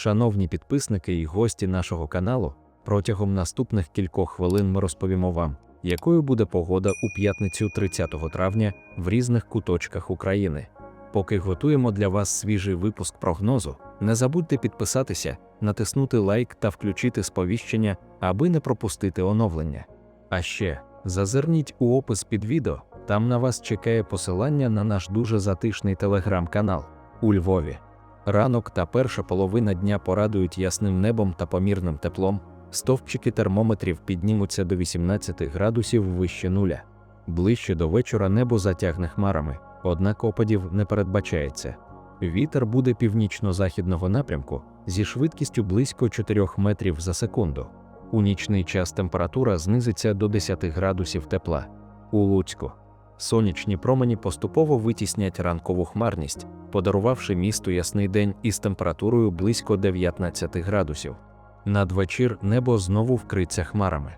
Шановні підписники і гості нашого каналу, протягом наступних кількох хвилин ми розповімо вам, якою буде погода у п'ятницю 30 травня в різних куточках України. Поки готуємо для вас свіжий випуск прогнозу, не забудьте підписатися, натиснути лайк та включити сповіщення, аби не пропустити оновлення. А ще зазирніть у опис під відео, там на вас чекає посилання на наш дуже затишний телеграм-канал у Львові. Ранок та перша половина дня порадують ясним небом та помірним теплом. Стовпчики термометрів піднімуться до 18 градусів вище нуля. Ближче до вечора небо затягне хмарами, однак опадів не передбачається. Вітер буде північно-західного напрямку зі швидкістю близько 4 метрів за секунду. У нічний час температура знизиться до 10 градусів тепла. У Луцьку сонячні промені поступово витіснять ранкову хмарність, подарувавши місту ясний день із температурою близько 19 градусів. Надвечір небо знову вкриться хмарами.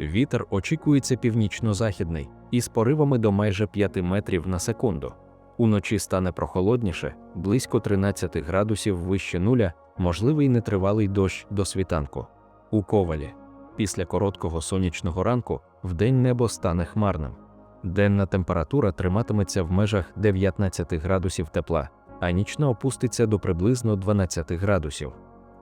Вітер очікується північно-західний із поривами до майже 5 метрів на секунду. Уночі стане прохолодніше, близько 13 градусів вище нуля, можливий нетривалий дощ до світанку. У ковалі. Після короткого сонячного ранку вдень небо стане хмарним. Денна температура триматиметься в межах 19 градусів тепла, а нічна опуститься до приблизно 12 градусів.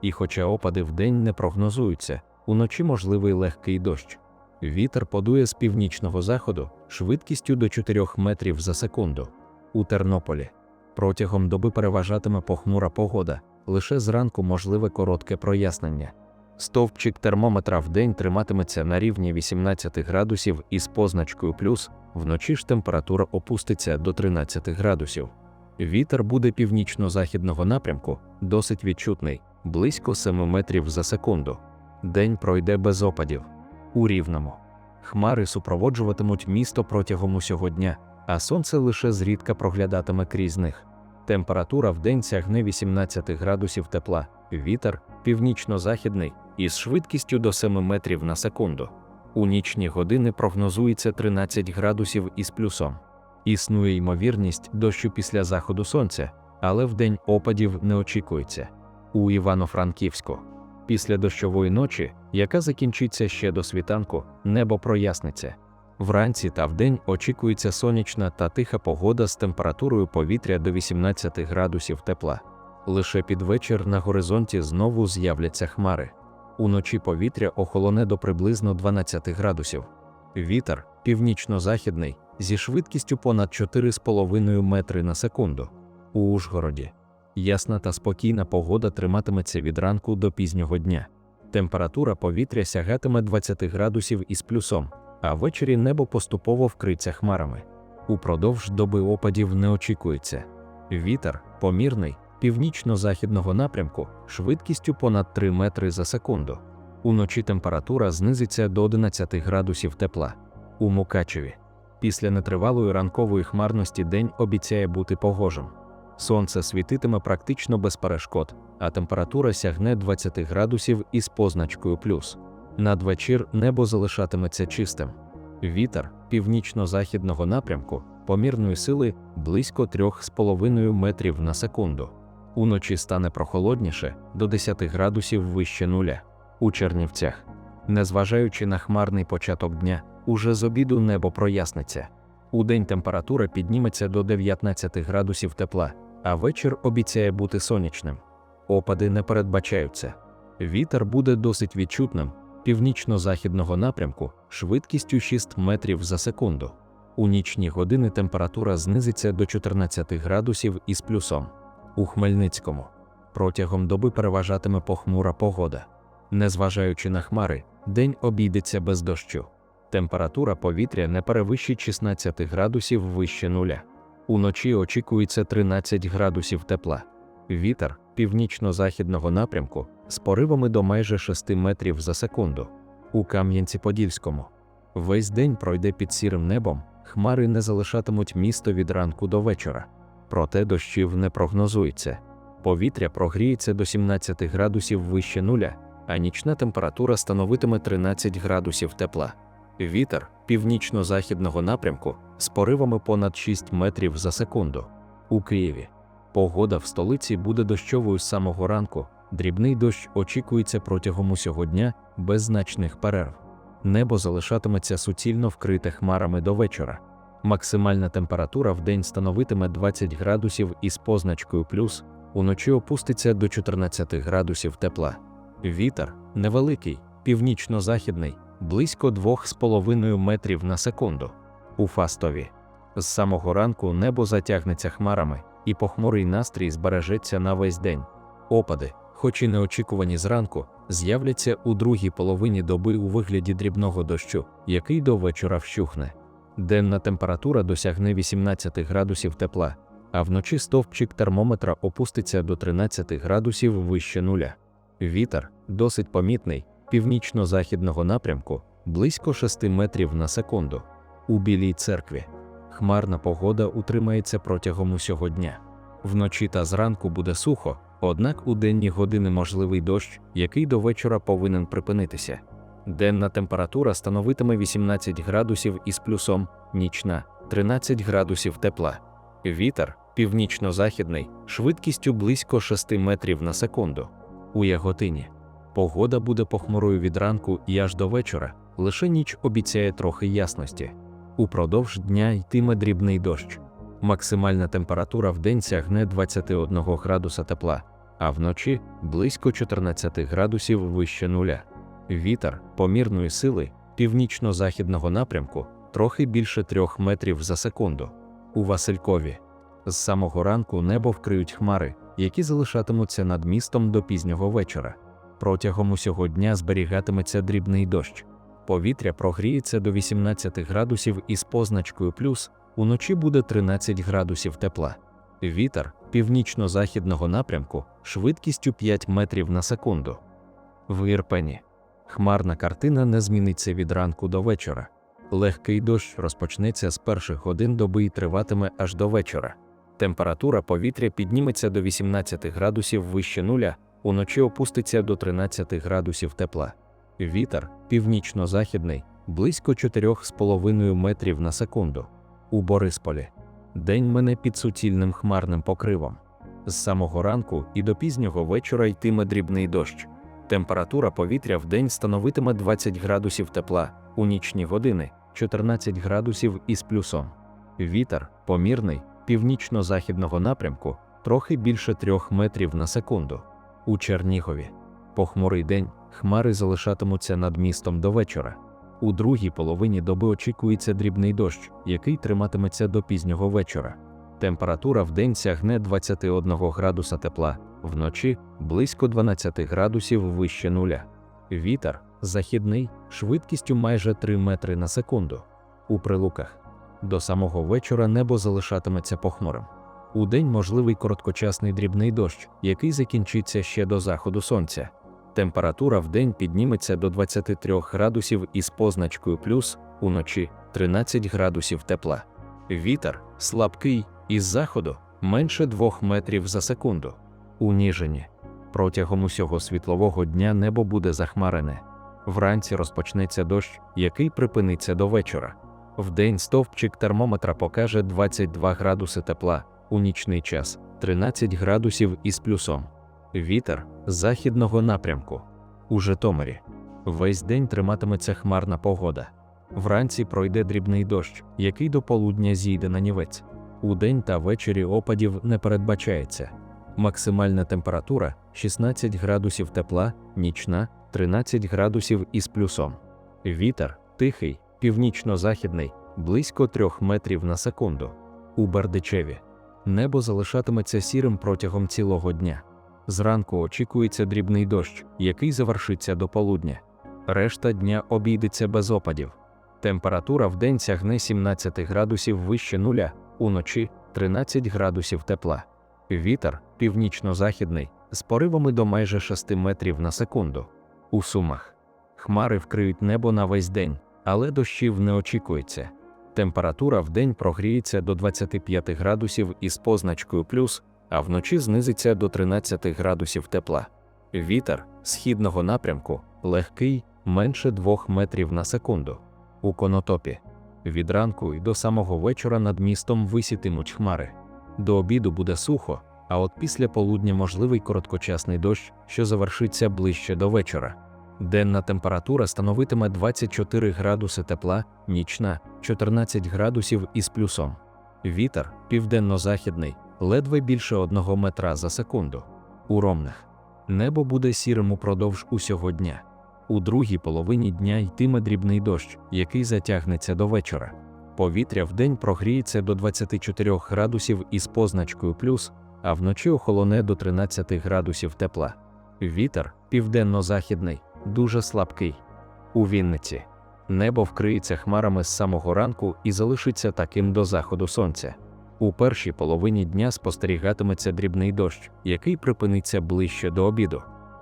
І хоча опади вдень не прогнозуються, уночі можливий легкий дощ. Вітер подує з північного заходу швидкістю до 4 метрів за секунду. У Тернополі протягом доби переважатиме похмура погода, лише зранку можливе коротке прояснення. Стовпчик термометра в день триматиметься на рівні 18 градусів із позначкою плюс, вночі ж температура опуститься до 13 градусів. Вітер буде північно-західного напрямку, досить відчутний, близько 7 метрів за секунду. День пройде без опадів. У рівному. Хмари супроводжуватимуть місто протягом усього дня, а сонце лише зрідка проглядатиме крізь них. Температура в день сягне 18 градусів тепла, вітер північно-західний із швидкістю до 7 метрів на секунду. У нічні години прогнозується 13 градусів із плюсом. Існує ймовірність дощу після заходу сонця, але вдень опадів не очікується. У Івано-Франківську. Після дощової ночі, яка закінчиться ще до світанку, небо проясниться. Вранці та вдень очікується сонячна та тиха погода з температурою повітря до 18 градусів тепла. Лише під вечір на горизонті знову з'являться хмари. Уночі повітря охолоне до приблизно 12 градусів. Вітер північно-західний зі швидкістю понад 4,5 метри на секунду. У Ужгороді ясна та спокійна погода триматиметься від ранку до пізнього дня. Температура повітря сягатиме 20 градусів із плюсом, а ввечері небо поступово вкриться хмарами. Упродовж доби опадів не очікується. Вітер помірний, північно-західного напрямку, швидкістю понад 3 метри за секунду. Уночі температура знизиться до 11 градусів тепла. У Мукачеві. Після нетривалої ранкової хмарності день обіцяє бути погожим. Сонце світитиме практично без перешкод, а температура сягне 20 градусів із позначкою плюс. Надвечір небо залишатиметься чистим. Вітер північно-західного напрямку помірної сили близько 3,5 метрів на секунду. Уночі стане прохолодніше до 10 градусів вище нуля. У Чернівцях. Незважаючи на хмарний початок дня, уже з обіду небо проясниться. Удень температура підніметься до 19 градусів тепла, а вечір обіцяє бути сонячним. Опади не передбачаються. Вітер буде досить відчутним, північно-західного напрямку, швидкістю 6 метрів за секунду. У нічні години температура знизиться до 14 градусів із плюсом. У Хмельницькому протягом доби переважатиме похмура погода. Незважаючи на хмари, день обійдеться без дощу. Температура повітря не перевищить 16 градусів вище нуля. Уночі очікується 13 градусів тепла. Вітер північно-західного напрямку з поривами до майже 6 метрів за секунду. У Кам'янці-Подільському весь день пройде під сірим небом, хмари не залишатимуть місто від ранку до вечора. Проте дощів не прогнозується. Повітря прогріється до 17 градусів вище нуля, а нічна температура становитиме 13 градусів тепла. Вітер північно-західного напрямку з поривами понад 6 метрів за секунду. У Києві погода в столиці буде дощовою з самого ранку, Дрібний дощ очікується протягом усього дня без значних перерв. Небо залишатиметься суцільно вкрите хмарами до вечора. Максимальна температура в день становитиме 20 градусів із позначкою плюс, уночі опуститься до 14 градусів тепла. Вітер невеликий, північно-західний, близько 2,5 метрів на секунду. У Фастові. З самого ранку небо затягнеться хмарами, і похмурий настрій збережеться на весь день. Опади, хоч і неочікувані зранку, з'являться у другій половині доби у вигляді дрібного дощу, який до вечора вщухне. Денна температура досягне 18 градусів тепла, а вночі стовпчик термометра опуститься до 13 градусів вище нуля. Вітер досить помітний, північно-західного напрямку, близько 6 метрів на секунду. У Білій церкві. Хмарна погода утримається протягом усього дня. Вночі та зранку буде сухо, однак у денні години можливий дощ, який до вечора повинен припинитися. Денна температура становитиме 18 градусів із плюсом, нічна 13 градусів тепла. Вітер північно-західний, швидкістю близько 6 метрів на секунду. У Яготині. Погода буде похмурою від ранку і аж до вечора, лише ніч обіцяє трохи ясності. Упродовж дня йтиме дрібний дощ. Максимальна температура в день сягне 21 градуса тепла, а вночі близько 14 градусів вище нуля. Вітер помірної сили північно-західного напрямку трохи більше 3 метрів за секунду. У Василькові. З самого ранку небо вкриють хмари, які залишатимуться над містом до пізнього вечора. Протягом усього дня зберігатиметься дрібний дощ. Повітря прогріється до 18 градусів із позначкою плюс, уночі буде 13 градусів тепла. Вітер північно-західного напрямку швидкістю 5 метрів на секунду. В Ірпені. Хмарна картина не зміниться від ранку до вечора. Легкий дощ розпочнеться з перших годин доби і триватиме аж до вечора. Температура повітря підніметься до 18 градусів вище нуля, уночі опуститься до 13 градусів тепла. Вітер північно-західний, близько 4,5 метрів на секунду. У Борисполі. День мене під суцільним хмарним покривом. З самого ранку і до пізнього вечора йтиме дрібний дощ. Температура повітря в день становитиме 20 градусів тепла, у нічні години 14 градусів із плюсом. Вітер помірний, північно-західного напрямку, трохи більше 3 метрів на секунду. У Чернігові. Похмурий день, хмари залишатимуться над містом до вечора. У другій половині доби очікується дрібний дощ, який триматиметься до пізнього вечора. Температура в день сягне 21 градуса тепла, вночі близько 12 градусів вище нуля. Вітер західний, швидкістю майже 3 метри на секунду. У прилуках. До самого вечора небо залишатиметься похмурим. У день можливий короткочасний дрібний дощ, який закінчиться ще до заходу сонця. Температура в день підніметься до 23 градусів із позначкою плюс, уночі 13 градусів тепла. Вітер слабкий, із заходу менше 2 метрів за секунду. У Ніжині. Протягом усього світлового дня небо буде захмарене. Вранці розпочнеться дощ, який припиниться до вечора. Вдень стовпчик термометра покаже 22 градуси тепла, у нічний час 13 градусів із плюсом. Вітер західного напрямку. У Житомирі. Весь день триматиметься хмарна погода. Вранці пройде дрібний дощ, який до полудня зійде на нівець. У день та ввечері опадів не передбачається. Максимальна температура 16 градусів тепла, нічна 13 градусів із плюсом. Вітер тихий, північно-західний, близько 3 метрів на секунду. У Бердичеві. Небо залишатиметься сірим протягом цілого дня. Зранку очікується дрібний дощ, який завершиться до полудня. Решта дня обійдеться без опадів. Температура в день сягне 17 градусів вище нуля, уночі 13 градусів тепла. Вітер північно-західний, з поривами до майже 6 метрів на секунду. У Сумах. Хмари вкриють небо на весь день, але дощів не очікується. Температура в день прогріється до 25 градусів із позначкою плюс, а вночі знизиться до 13 градусів тепла. Вітер східного напрямку легкий, менше 2 метрів на секунду. У конотопі. Від ранку і до самого вечора над містом висітимуть хмари. До обіду буде сухо, А от після полудня можливий короткочасний дощ, що завершиться ближче до вечора. Денна температура становитиме 24 градуси тепла, нічна 14 градусів із плюсом. Вітер південно-західний, ледве більше 1 метра за секунду. У ромних небо буде сірим упродовж усього дня. У другій половині дня йтиме дрібний дощ, який затягнеться до вечора. Повітря вдень прогріється до 24 градусів із позначкою плюс, а вночі охолоне до 13 градусів тепла. Вітер південно-західний, дуже слабкий. У Вінниці небо вкриється хмарами з самого ранку і залишиться таким до заходу сонця. У першій половині дня спостерігатиметься дрібний дощ, який припиниться ближче до обіду.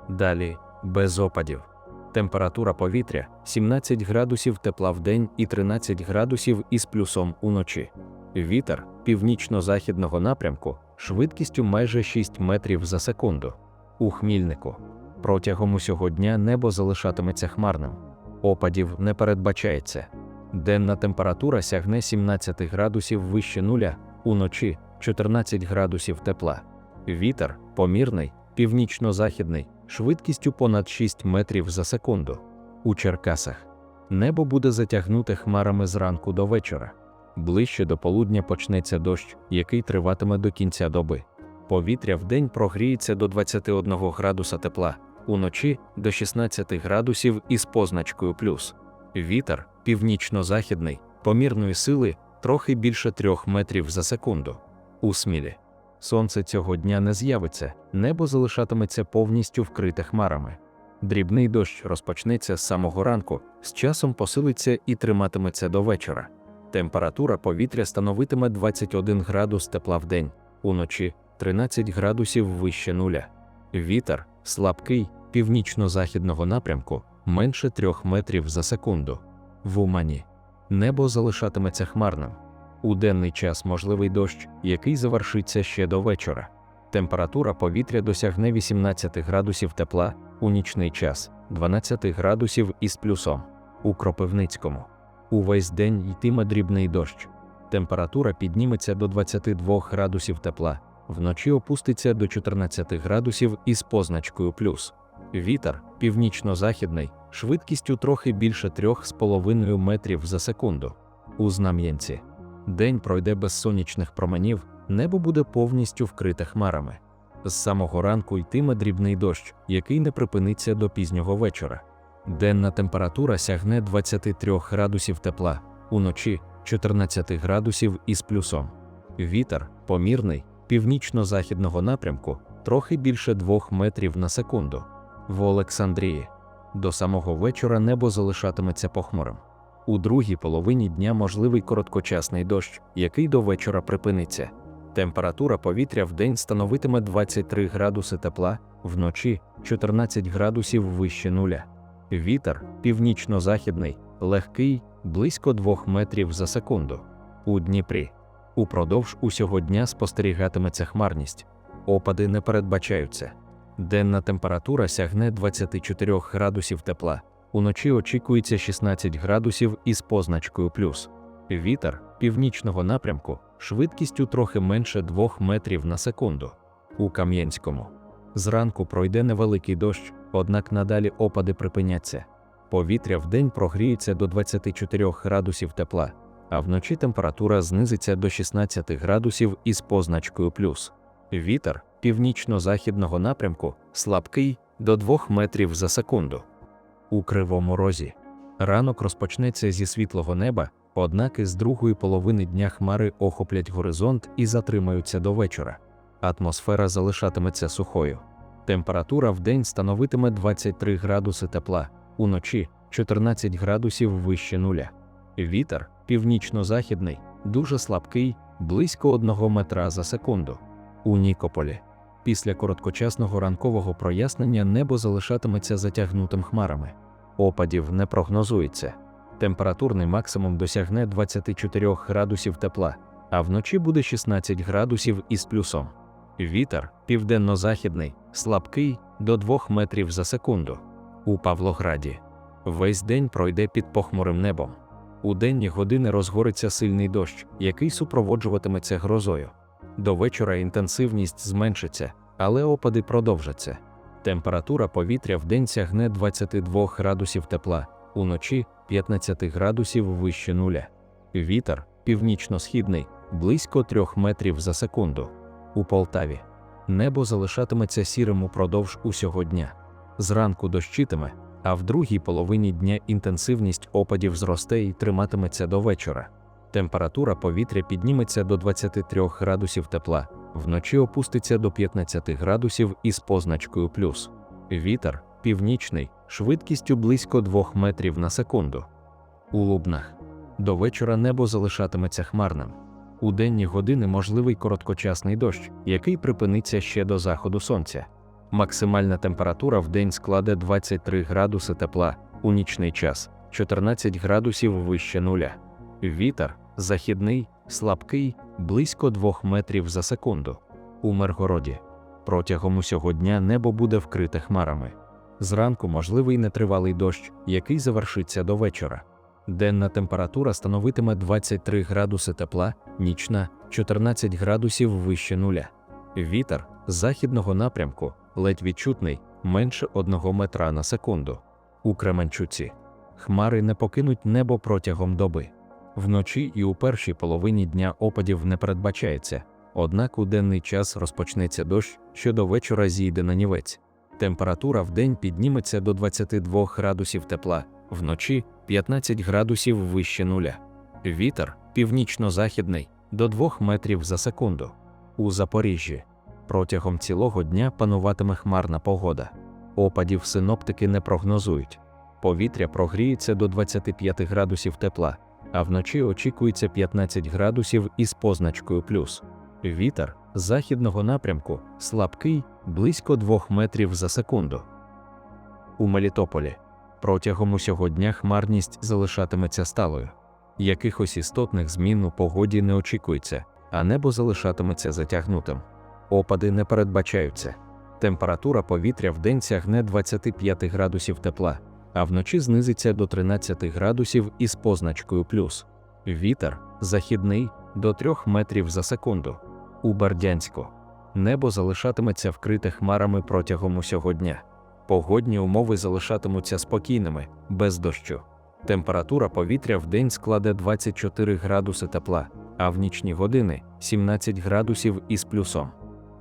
Далі без опадів. Температура повітря 17 градусів тепла в день і 13 градусів із плюсом уночі. Вітер північно-західного напрямку швидкістю майже 6 метрів за секунду. У Хмільнику протягом усього дня небо залишатиметься хмарним. Опадів не передбачається. Денна температура сягне 17 градусів вище нуля, уночі 14 градусів тепла. Вітер помірний, північно-західний, швидкістю понад 6 метрів за секунду. У Черкасах небо буде затягнуте хмарами зранку до вечора. Ближче до полудня почнеться дощ, який триватиме до кінця доби. Повітря вдень прогріється до 21 градуса тепла, уночі до 16 градусів із позначкою плюс. Вітер північно-західний, помірної сили трохи більше 3 метрів за секунду. У смілі. Сонце цього дня не з'явиться, небо залишатиметься повністю вкрите хмарами. Дрібний дощ розпочнеться з самого ранку, з часом посилиться і триматиметься до вечора. Температура повітря становитиме 21 градус тепла в день, уночі 13 градусів вище нуля. Вітер слабкий, північно-західного напрямку, менше 3 метрів за секунду. В Умані небо залишатиметься хмарним. У денний час можливий дощ, який завершиться ще до вечора. Температура повітря досягне 18 градусів тепла, у нічний час 12 градусів із плюсом. У Кропивницькому увесь день йтиме дрібний дощ. Температура підніметься до 22 градусів тепла, вночі опуститься до 14 градусів із позначкою плюс. Вітер північно-західний, швидкістю трохи більше 3,5 метрів за секунду. У Знам'янці день пройде без сонячних променів, небо буде повністю вкрите хмарами. З самого ранку йтиме дрібний дощ, який не припиниться до пізнього вечора. Денна температура сягне 23 градусів тепла, уночі 14 градусів із плюсом. Вітер помірний, північно-західного напрямку, трохи більше 2 метрів на секунду. В Олександрії до самого вечора небо залишатиметься похмурим. У другій половині дня можливий короткочасний дощ, який до вечора припиниться. Температура повітря в день становитиме 23 градуси тепла, вночі 14 градусів вище нуля. Вітер північно-західний, легкий, близько 2 метрів за секунду. У Дніпрі. Упродовж усього дня спостерігатиметься хмарність. Опади не передбачаються. Денна температура сягне 24 градусів тепла, уночі очікується 16 градусів із позначкою плюс. Вітер північного напрямку швидкістю трохи менше 2 метрів на секунду. У Кам'янському зранку пройде невеликий дощ, однак надалі опади припиняться. Повітря вдень прогріється до 24 градусів тепла, а вночі температура знизиться до 16 градусів із позначкою плюс. Вітер північно-західного напрямку слабкий до 2 метрів за секунду. У кривому розі ранок розпочнеться зі світлого неба, однак із другої половини дня хмари охоплять горизонт і затримаються до вечора. Атмосфера залишатиметься сухою. Температура в день становитиме 23 градуси тепла, уночі 14 градусів вище нуля. Вітер північно-західний, дуже слабкий, близько 1 метра за секунду. У Нікополі. Після короткочасного ранкового прояснення небо залишатиметься затягнутим хмарами. Опадів не прогнозується. Температурний максимум досягне 24 градусів тепла, а вночі буде 16 градусів із плюсом. Вітер південно-західний, слабкий до 2 метрів за секунду. У Павлограді весь день пройде під похмурим небом. У денні години розгориться сильний дощ, який супроводжуватиметься грозою. До вечора інтенсивність зменшиться, але опади продовжаться. Температура повітря в день сягне 22 градусів тепла, уночі 15 градусів вище нуля. Вітер північно-східний близько 3 метрів за секунду. У Полтаві небо залишатиметься сірим упродовж усього дня. Зранку дощитиме, а в другій половині дня інтенсивність опадів зросте і триматиметься до вечора. Температура повітря підніметься до 23 градусів тепла, вночі опуститься до 15 градусів із позначкою плюс. Вітер північний, швидкістю близько 2 метрів на секунду. У Лубнах до вечора небо залишатиметься хмарним. У денні години можливий короткочасний дощ, який припиниться ще до заходу сонця. Максимальна температура в день складе 23 градуси тепла, у нічний час 14 градусів вище нуля. Вітер західний, слабкий, близько 2 метрів за секунду. У Миргороді протягом усього дня небо буде вкрите хмарами. Зранку можливий нетривалий дощ, який завершиться до вечора. Денна температура становитиме 23 градуси тепла, нічна 14 градусів вище нуля. Вітер західного напрямку ледь відчутний, менше 1 метра на секунду. У Кременчуці хмари не покинуть небо протягом доби. Вночі і у першій половині дня опадів не передбачається, однак у денний час розпочнеться дощ, що до вечора зійде на нівець. Температура в день підніметься до 22 градусів тепла, вночі 15 градусів вище нуля. Вітер північно-західний до 2 метрів за секунду. У Запоріжжі протягом цілого дня пануватиме хмарна погода. Опадів синоптики не прогнозують. Повітря прогріється до 25 градусів тепла, а вночі очікується 15 градусів із позначкою плюс. Вітер західного напрямку слабкий близько 2 метрів за секунду. У Мелітополі протягом усього дня хмарність залишатиметься сталою. Якихось істотних змін у погоді не очікується, а небо залишатиметься затягнутим. Опади не передбачаються. Температура повітря в день сягне 25 градусів тепла, а вночі знизиться до 13 градусів із позначкою плюс. Вітер західний до 3 метрів за секунду. У Бердянську небо залишатиметься вкрите хмарами протягом усього дня. Погодні умови залишатимуться спокійними, без дощу. Температура повітря в день складе 24 градуси тепла, а в нічні години 17 градусів із плюсом.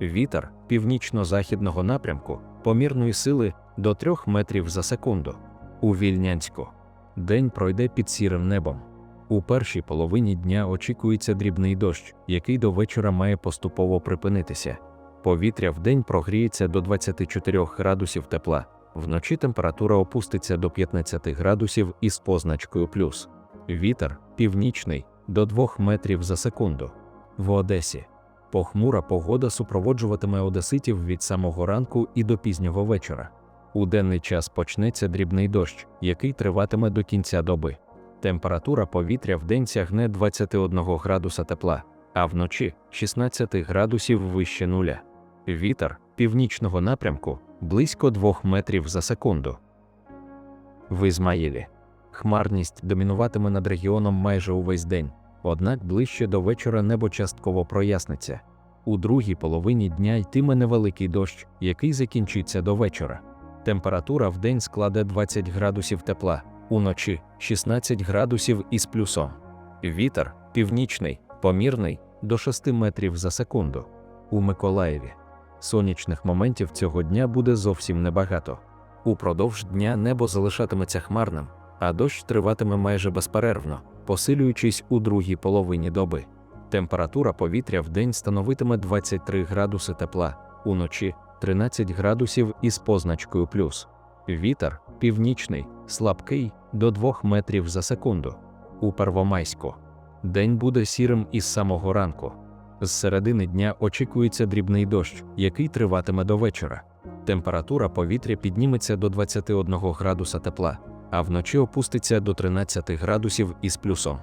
Вітер північно-західного напрямку помірної сили до 3 метрів за секунду. У Вільнянську день пройде під сірим небом. У першій половині дня очікується дрібний дощ, який до вечора має поступово припинитися. Повітря в день прогріється до 24 градусів тепла, вночі температура опуститься до 15 градусів із позначкою плюс. Вітер північний до 2 метрів за секунду. В Одесі похмура погода супроводжуватиме одеситів від самого ранку і до пізнього вечора. У денний час почнеться дрібний дощ, який триватиме до кінця доби. Температура повітря в день сягне 21 градуса тепла, а вночі 16 градусів вище нуля. Вітер північного напрямку близько 2 метрів за секунду. В Ізмаїлі хмарність домінуватиме над регіоном майже увесь день, однак ближче до вечора небо частково проясниться. У другій половині дня йтиме невеликий дощ, який закінчиться до вечора. Температура в день складе 20 градусів тепла, уночі 16 градусів із плюсом. Вітер північний, помірний до 6 метрів за секунду. У Миколаєві сонячних моментів цього дня буде зовсім небагато. Упродовж дня небо залишатиметься хмарним, а дощ триватиме майже безперервно, посилюючись у другій половині доби. Температура повітря в день становитиме 23 градуси тепла, уночі 13 градусів із позначкою плюс. Вітер північний, слабкий до 2 метрів за секунду. У Первомайську день буде сірим із самого ранку. З середини дня очікується дрібний дощ, який триватиме до вечора. Температура повітря підніметься до 21 градуса тепла, а вночі опуститься до 13 градусів із плюсом.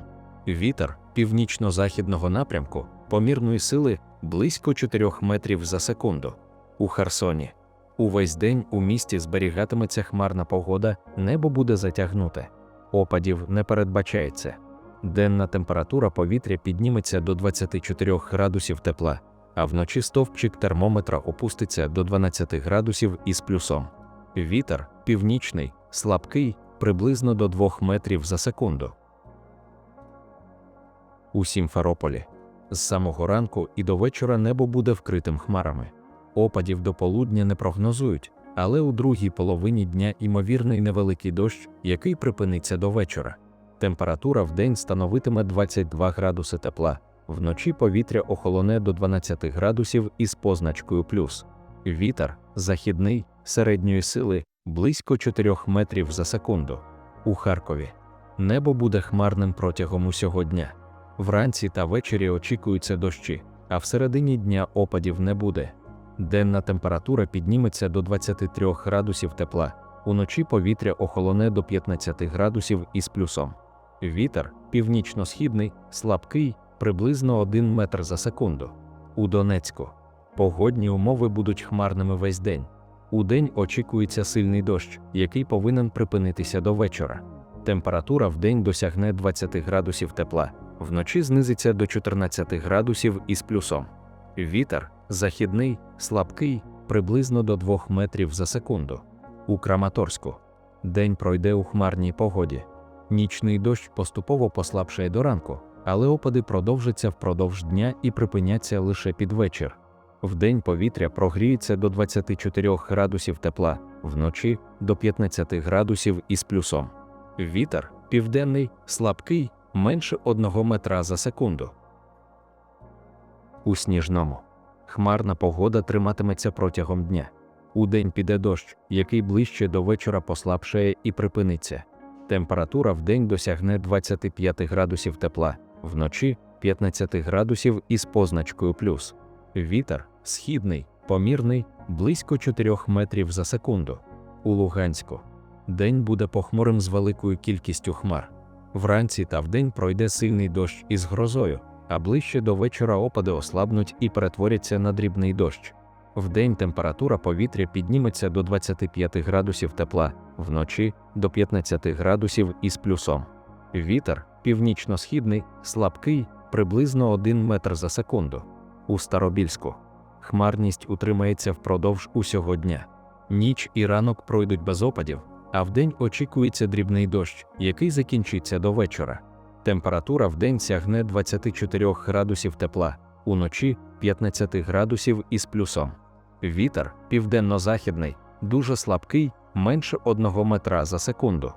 Вітер північно-західного напрямку помірної сили близько 4 метрів за секунду. У Херсоні увесь день у місті зберігатиметься хмарна погода, небо буде затягнуте. Опадів не передбачається. Денна температура повітря підніметься до 24 градусів тепла, а вночі стовпчик термометра опуститься до 12 градусів із плюсом. Вітер північний, слабкий, приблизно до 2 метрів за секунду. У Сімферополі. З самого ранку і до вечора небо буде вкритим хмарами. Опадів до полудня не прогнозують, але у другій половині дня ймовірний невеликий дощ, який припиниться до вечора. Температура в день становитиме 22 градуси тепла, вночі повітря охолоне до 12 градусів із позначкою плюс. Вітер західний, середньої сили близько 4 метрів за секунду. У Харкові небо буде хмарним протягом усього дня. Вранці та ввечері очікуються дощі, а в середині дня опадів не буде. Денна температура підніметься до 23 градусів тепла, уночі повітря охолоне до 15 градусів із плюсом. Вітер північно-східний, слабкий, приблизно 1 метр за секунду. У Донецьку погодні умови будуть хмарними весь день. У день очікується сильний дощ, який повинен припинитися до вечора. Температура в день досягне 20 градусів тепла, вночі знизиться до 14 градусів із плюсом. Вітер західний, слабкий, приблизно до 2 метрів за секунду. У Краматорську день пройде у хмарній погоді. Нічний дощ поступово послабшає до ранку, але опади продовжаться впродовж дня і припиняться лише під вечір. Вдень повітря прогріється до 24 градусів тепла, вночі до 15 градусів із плюсом. Вітер південний, слабкий, менше 1 метра за секунду. У сніжному хмарна погода триматиметься протягом дня. Удень піде дощ, який ближче до вечора послабшає і припиниться. Температура вдень досягне 25 градусів тепла, вночі 15 градусів із позначкою плюс. Вітер східний, помірний, близько 4 метрів за секунду. У Луганську день буде похмурим з великою кількістю хмар. Вранці та вдень пройде сильний дощ із грозою, а ближче до вечора опади ослабнуть і перетворяться на дрібний дощ. Вдень температура повітря підніметься до 25 градусів тепла, вночі до 15 градусів із плюсом. Вітер північно-східний, слабкий, приблизно 1 метр за секунду. У Старобільську хмарність утримається впродовж усього дня. Ніч і ранок пройдуть без опадів, а вдень очікується дрібний дощ, який закінчиться до вечора. Температура вдень сягне 24 градусів тепла, уночі 15 градусів із плюсом. Вітер південно-західний, дуже слабкий, менше 1 метра за секунду.